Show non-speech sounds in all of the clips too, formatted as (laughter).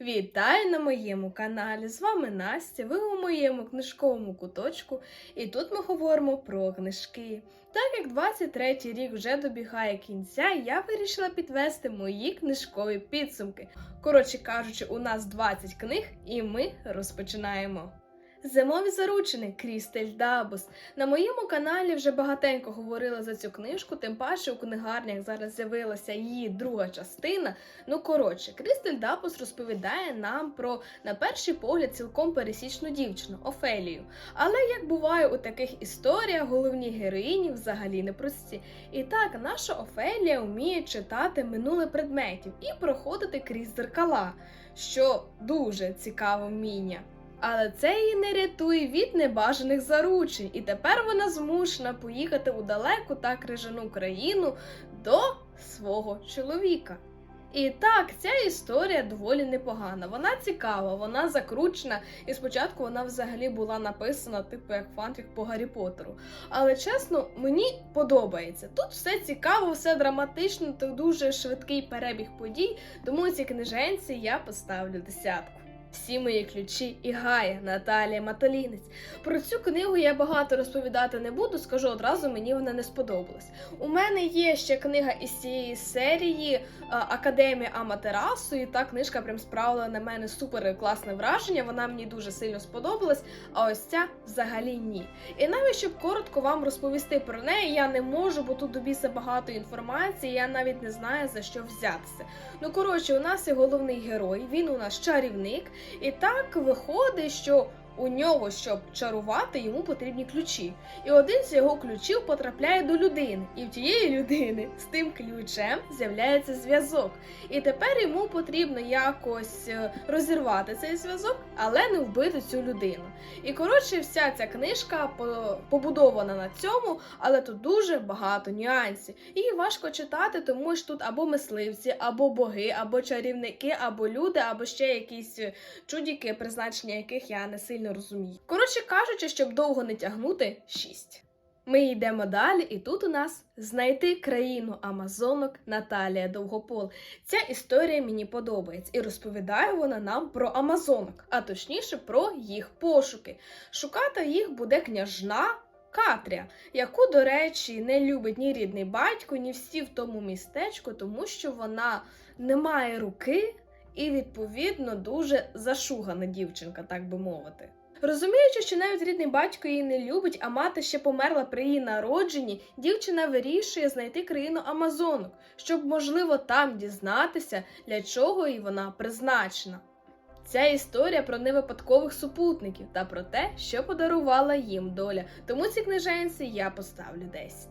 Вітаю на моєму каналі! З вами Настя. Ви у моєму книжковому куточку, і тут ми говоримо про книжки. Так як 23 рік вже добігає кінця, я вирішила підвести мої книжкові підсумки. Коротше кажучи, у нас 20 книг, і ми розпочинаємо. Зимові заручини Крістель Дабус. На моєму каналі вже багатенько говорила за цю книжку, тим паче у книгарнях зараз з'явилася її друга частина. Ну коротше, Крістель Дабус розповідає нам про, на перший погляд, цілком пересічну дівчину Офелію. Але як буває у таких історіях, головні героїні взагалі непрості. І так, наша Офелія вміє читати минуле предметів і проходити крізь зеркала, що дуже цікаве вміння. Але це її не рятує від небажаних заручень, і тепер вона змушена поїхати у далеку та крижану країну до свого чоловіка. І так, ця історія доволі непогана. Вона цікава, вона закручена, і спочатку вона взагалі була написана, типу як фанфік по Гаррі Поттеру. Але чесно, мені подобається. Тут все цікаво, все драматично, та дуже швидкий перебіг подій, тому цій книженці я поставлю десятку. Всі мої ключі і Гая Наталія Маталінець. Про цю книгу я багато розповідати не буду, скажу одразу, мені вона не сподобалась. У мене є ще книга із цієї серії Академія Аматерасу, і та книжка прям справила на мене супер класне враження. Вона мені дуже сильно сподобалась, а ось ця взагалі ні. І навіть щоб коротко вам розповісти про неї, я не можу, бо тут до багато інформації, я навіть не знаю за що взятися. Ну коротше, у нас є головний герой, він у нас чарівник. І так виходить, що у нього, щоб чарувати, йому потрібні ключі. І один з його ключів потрапляє до людини, і в тієї людини з тим ключем з'являється зв'язок. І тепер йому потрібно якось е, розірвати цей зв'язок, але не вбити цю людину. І коротше, вся ця книжка побудована на цьому, але тут дуже багато нюансів. Її важко читати, тому що тут або мисливці, або боги, або чарівники, або люди, або ще якісь е, чудіки, призначення яких я не сильно розумію. Коротше кажучи, щоб довго не тягнути, шість. Ми йдемо далі, і тут у нас знайти країну Амазонок Наталія Довгопол. Ця історія мені подобається, і розповідає вона нам про Амазонок, а точніше про їх пошуки. Шукати їх буде княжна. Катря, яку, до речі, не любить ні рідний батько, ні всі в тому містечку, тому що вона не має руки і, відповідно, дуже зашугана дівчинка, так би мовити. Розуміючи, що навіть рідний батько її не любить, а мати ще померла при її народженні, дівчина вирішує знайти країну Амазонок, щоб, можливо, там дізнатися, для чого їй вона призначена. Ця історія про невипадкових супутників та про те, що подарувала їм доля. Тому ці книженці я поставлю 10.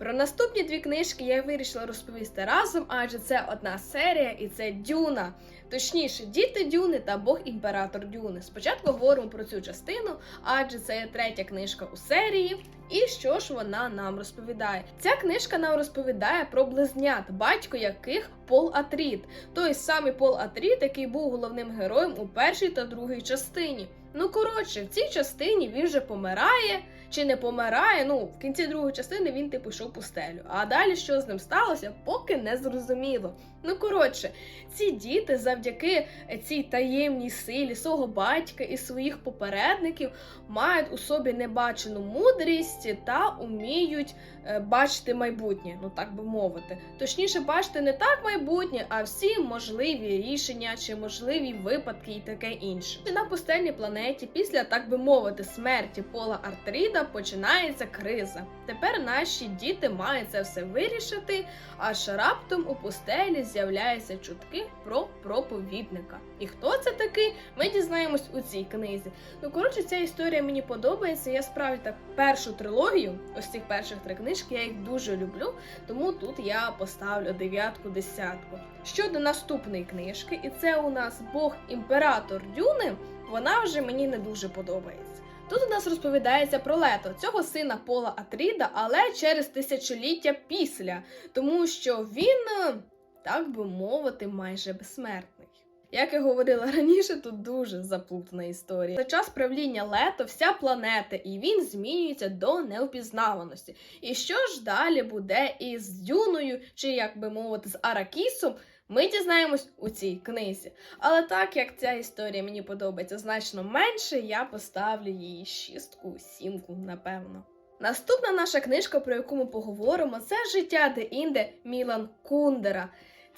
Про наступні дві книжки я вирішила розповісти разом, адже це одна серія і це Дюна. Точніше, діти Дюни та Бог імператор Дюни. Спочатку говоримо про цю частину, адже це є третя книжка у серії. І що ж вона нам розповідає? Ця книжка нам розповідає про близнят, батько яких Пол Атріт, той самий Пол Атріт, який був головним героєм у першій та другій частині. Ну коротше, в цій частині він вже помирає чи не помирає. Ну, в кінці другої частини він типу йшов пустелю. А далі що з ним сталося, поки не зрозуміло. Ну коротше, ці діти завдяки цій таємній силі свого батька і своїх попередників мають у собі небачену мудрість та уміють е, бачити майбутнє, ну так би мовити. Точніше, бачити не так майбутнє, а всі можливі рішення чи можливі випадки і таке інше. На пустельній планеті, після так би мовити, смерті Пола Артріда починається криза. Тепер наші діти мають це все вирішити, аж раптом у пустелі з'являються чутки про проповідника. І хто це такий? Ми дізнаємось у цій книзі. Ну коротше, ця історія мені подобається. Я справді так першу трилогію, ось цих перших три книжки, я їх дуже люблю. Тому тут я поставлю дев'ятку, десятку. Щодо наступної книжки, і це у нас Бог імператор Дюни. Вона вже мені не дуже подобається. Тут у нас розповідається про лето цього сина Пола Атріда, але через тисячоліття після, тому що він, е, так би мовити, майже безсмертний. Як я говорила раніше, тут дуже заплутана історія. За час правління лето вся планета, і він змінюється до неопізнаваності. І що ж далі буде із Дюною, чи як би мовити, з Аракісом? Ми дізнаємось у цій книзі. Але так як ця історія мені подобається значно менше, я поставлю її шістку, сімку, напевно. Наступна наша книжка, про яку ми поговоримо, це життя де-інде Мілан Кундера.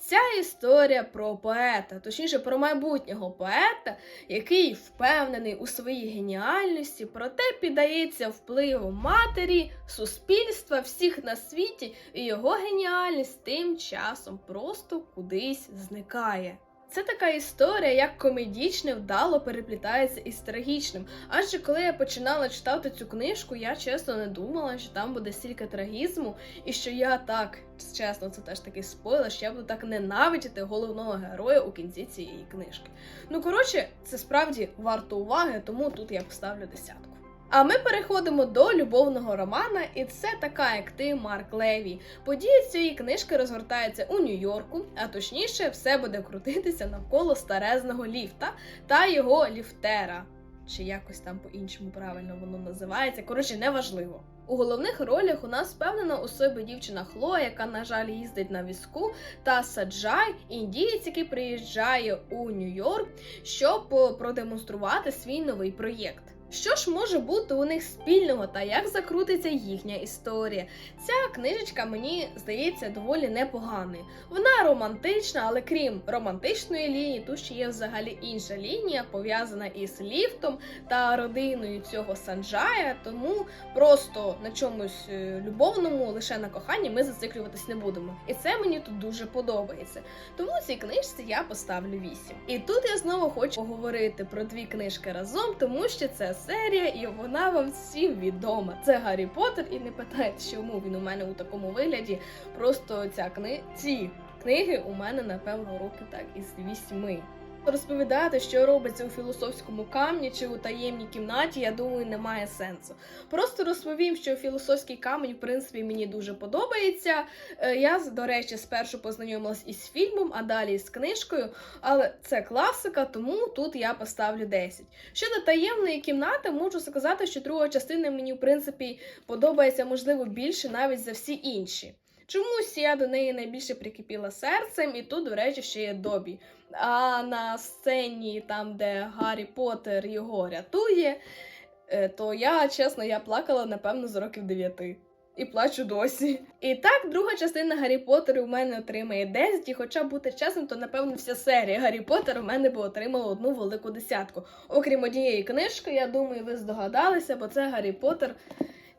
Ця історія про поета, точніше про майбутнього поета, який впевнений у своїй геніальності, проте піддається впливу матері, суспільства, всіх на світі, і його геніальність тим часом просто кудись зникає. Це така історія, як комедічне вдало переплітається із трагічним. Адже коли я починала читати цю книжку, я чесно не думала, що там буде стільки трагізму, і що я так чесно, це теж такий спойлер, що я буду так ненавидіти головного героя у кінці цієї книжки. Ну коротше, це справді варто уваги, тому тут я поставлю десятку. А ми переходимо до любовного романа, і це така, як ти, Марк Леві. Події цієї книжки розгортаються у Нью-Йорку, а точніше, все буде крутитися навколо старезного ліфта та його ліфтера. Чи якось там по-іншому правильно воно називається. Коротше, неважливо. У головних ролях у нас впевнена у собі дівчина Хлоя, яка, на жаль, їздить на візку, та Саджай, індієць, який приїжджає у Нью-Йорк, щоб продемонструвати свій новий проєкт. Що ж може бути у них спільного та як закрутиться їхня історія? Ця книжечка мені здається доволі непоганою. Вона романтична, але крім романтичної лінії, тут ще є взагалі інша лінія, пов'язана із ліфтом та родиною цього Санджая. Тому просто на чомусь е, любовному, лише на коханні, ми зациклюватись не будемо. І це мені тут дуже подобається. Тому цій книжці я поставлю 8. І тут я знову хочу поговорити про дві книжки разом, тому що це серія, і вона вам всім відома. Це Гаррі Поттер, і не питайте, чому він у мене у такому вигляді. Просто ця кни... ці книги у мене, напевно, роки так із вісьми. Розповідати, що робиться у філософському камні чи у таємній кімнаті, я думаю, немає сенсу. Просто розповім, що філософський камінь, в принципі, мені дуже подобається. Е, Я, до речі, спершу познайомилась із фільмом, а далі з книжкою. Але це класика, тому тут я поставлю 10. Щодо таємної кімнати, можу сказати, що друга частина мені, в принципі, подобається, можливо, більше навіть за всі інші. Чомусь я до неї найбільше прикипіла серцем, і тут, до речі, ще є Добі. А на сцені, там, де Гаррі Поттер його рятує, е, то я, чесно, я плакала, напевно, з років 9. І плачу досі. І так, друга частина Гаррі Поттера у мене отримає 10, і хоча бути чесним, то напевно вся серія Гаррі Поттера у мене би отримала одну велику десятку. Окрім однієї книжки, я думаю, ви здогадалися, бо це Гаррі Поттер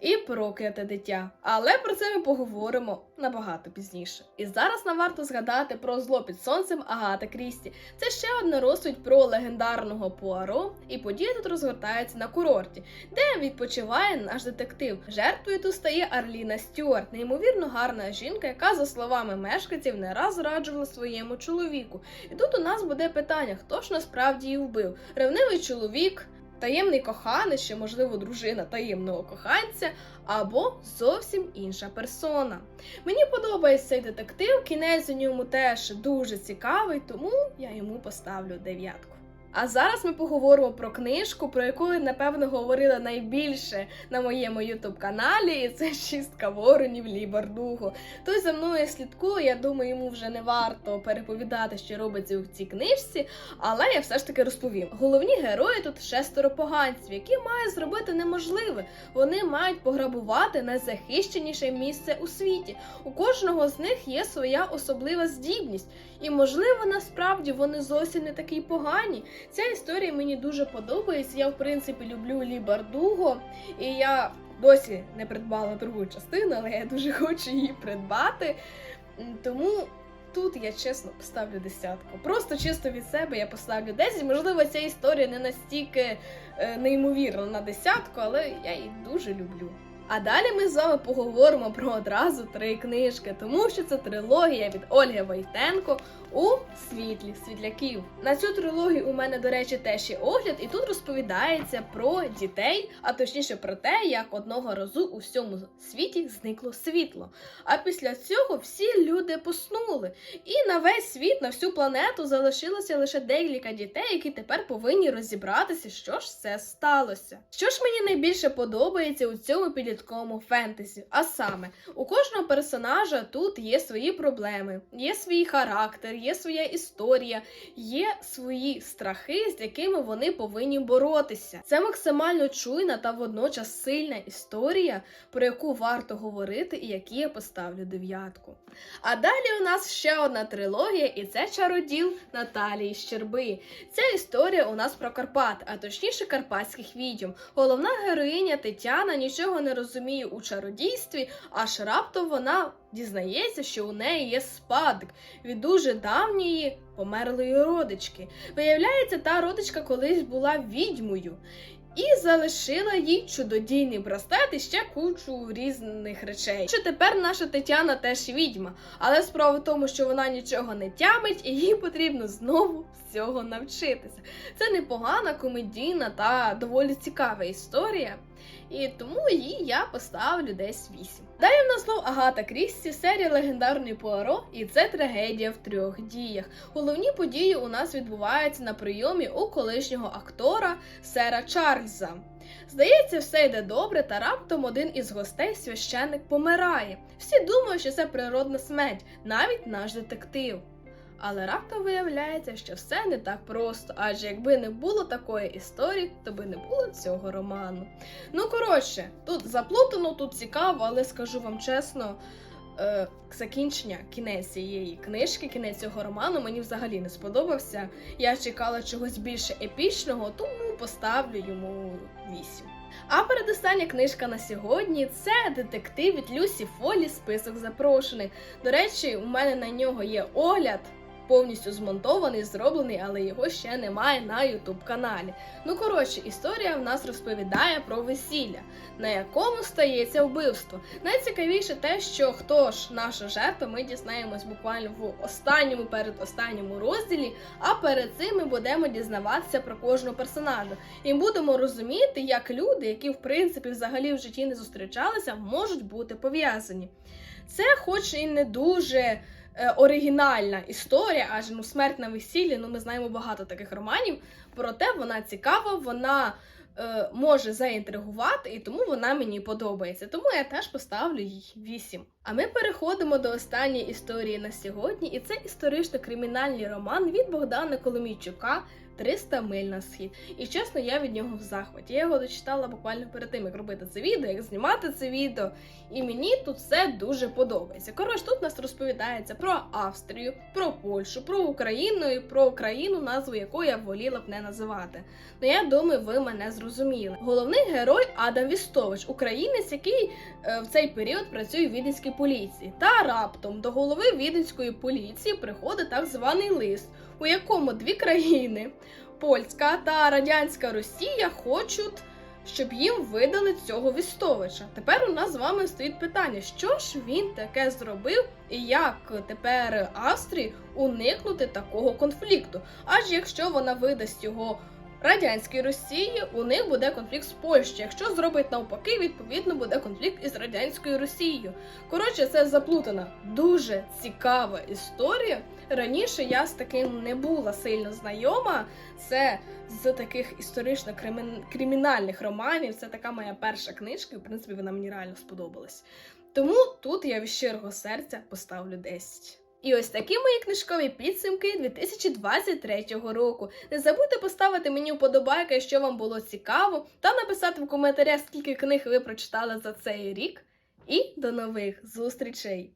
і прокляте дитя. Але про це ми поговоримо набагато пізніше. І зараз нам варто згадати про зло під сонцем Агата Крісті. Це ще одна розповідь про легендарного Пуаро, і подія тут розгортається на курорті, де відпочиває наш детектив. Жертвою тут стає Арліна Стюарт, неймовірно гарна жінка, яка, за словами мешканців, не раз зраджувала своєму чоловіку. І тут у нас буде питання, хто ж насправді її вбив? Ревнивий чоловік. Таємний коханець, що, можливо, дружина таємного коханця, або зовсім інша персона. Мені подобається цей детектив, кінець у ньому теж дуже цікавий, тому я йому поставлю дев'ятку. А зараз ми поговоримо про книжку, про яку я, напевно, говорила найбільше на моєму ютуб каналі, і це шістка воронів Лі Бардуго. Той за мною слідкує, я думаю, йому вже не варто переповідати, що робиться у цій книжці, але я все ж таки розповім. Головні герої тут шестеро поганців, які мають зробити неможливе. Вони мають пограбувати найзахищеніше місце у світі. У кожного з них є своя особлива здібність, і можливо, насправді вони зовсім не такі погані. Ця історія мені дуже подобається. Я, в принципі, люблю Лі Бардуго, і я досі не придбала другу частину, але я дуже (laughs) хочу її придбати. Тому тут я чесно поставлю десятку. Просто чисто від себе я поставлю 10. Можливо, ця історія не настільки е, неймовірна на десятку, але я її дуже люблю. А далі ми з вами поговоримо про одразу три книжки, тому що це трилогія від Ольги Войтенко у світлі світляків. На цю трилогію у мене, до речі, теж є огляд, і тут розповідається про дітей, а точніше про те, як одного разу у всьому світі зникло світло. А після цього всі люди поснули. І на весь світ, на всю планету залишилося лише декілька дітей, які тепер повинні розібратися, що ж це сталося. Що ж мені найбільше подобається у цьому рідкому фентезі. А саме, у кожного персонажа тут є свої проблеми, є свій характер, є своя історія, є свої страхи, з якими вони повинні боротися. Це максимально чуйна та водночас сильна історія, про яку варто говорити і які я поставлю дев'ятку. А далі у нас ще одна трилогія, і це чароділ Наталії Щерби. Ця історія у нас про Карпат, а точніше карпатських відьом. Головна героїня Тетяна нічого не розуміє у чародійстві, аж раптом вона дізнається, що у неї є спадок від дуже давньої померлої родички. Виявляється, та родичка колись була відьмою. І залишила їй чудодійний браслет і ще кучу різних речей. Що тепер наша Тетяна теж відьма, але справа в тому, що вона нічого не тямить, і їй потрібно знову всього навчитися. Це непогана, комедійна та доволі цікава історія. І тому її я поставлю десь 8. Далі в нас знов Агата Крісті, серія Легендарний Пуаро, і це трагедія в трьох діях. Головні події у нас відбуваються на прийомі у колишнього актора Сера Чарльза. Здається, все йде добре, та раптом один із гостей священник помирає. Всі думають, що це природна смерть, навіть наш детектив. Але раптом виявляється, що все не так просто, адже якби не було такої історії, то би не було цього роману. Ну, коротше, тут заплутано, тут цікаво, але скажу вам чесно, е, закінчення, кінець цієї книжки, кінець цього роману мені взагалі не сподобався. Я чекала чогось більше епічного, тому поставлю йому 8. А передостання книжка на сьогодні це детектив від Люсі Фолі Список запрошених. До речі, у мене на нього є огляд. Повністю змонтований, зроблений, але його ще немає на Ютуб каналі. Ну коротше, історія в нас розповідає про весілля, на якому стається вбивство. Найцікавіше те, що хто ж наша жертва, ми дізнаємось буквально в останньому передостанньому розділі. А перед цим ми будемо дізнаватися про кожного персонажа. І будемо розуміти, як люди, які в принципі взагалі в житті не зустрічалися, можуть бути пов'язані. Це, хоч і не дуже оригінальна історія, адже ну смерть на весіллі. Ну ми знаємо багато таких романів. Проте вона цікава, вона е, може заінтригувати, і тому вона мені подобається. Тому я теж поставлю їй 8. А ми переходимо до останньої історії на сьогодні, і це історично-кримінальний роман від Богдана Коломійчука. 300 миль на схід. І чесно, я від нього в захваті. Я його дочитала буквально перед тим, як робити це відео, як знімати це відео. І мені тут все дуже подобається. Коротше, тут нас розповідається про Австрію, про Польщу, про Україну і про країну, назву якої я воліла б не називати. Ну я думаю, ви мене зрозуміли. Головний герой Адам Вістович, українець, який е, в цей період працює в віденській поліції. Та раптом до голови віденської поліції приходить так званий лист, у якому дві країни Польська та Радянська Росія хочуть. Щоб їм видали цього Вістовича. Тепер у нас з вами стоїть питання, що ж він таке зробив, і як тепер Австрії уникнути такого конфлікту? Аж якщо вона видасть його радянській Росії, у них буде конфлікт з Польщею. Якщо зробить навпаки, відповідно буде конфлікт із радянською Росією. Коротше, це заплутана, дуже цікава історія. Раніше я з таким не була сильно знайома. Це з таких історично-кримінальних романів. Це така моя перша книжка, і в принципі вона мені реально сподобалась. Тому тут я від щирого серця поставлю 10. І ось такі мої книжкові підсумки 2023 року. Не забудьте поставити мені вподобайки, що вам було цікаво, та написати в коментарях, скільки книг ви прочитали за цей рік. І до нових зустрічей!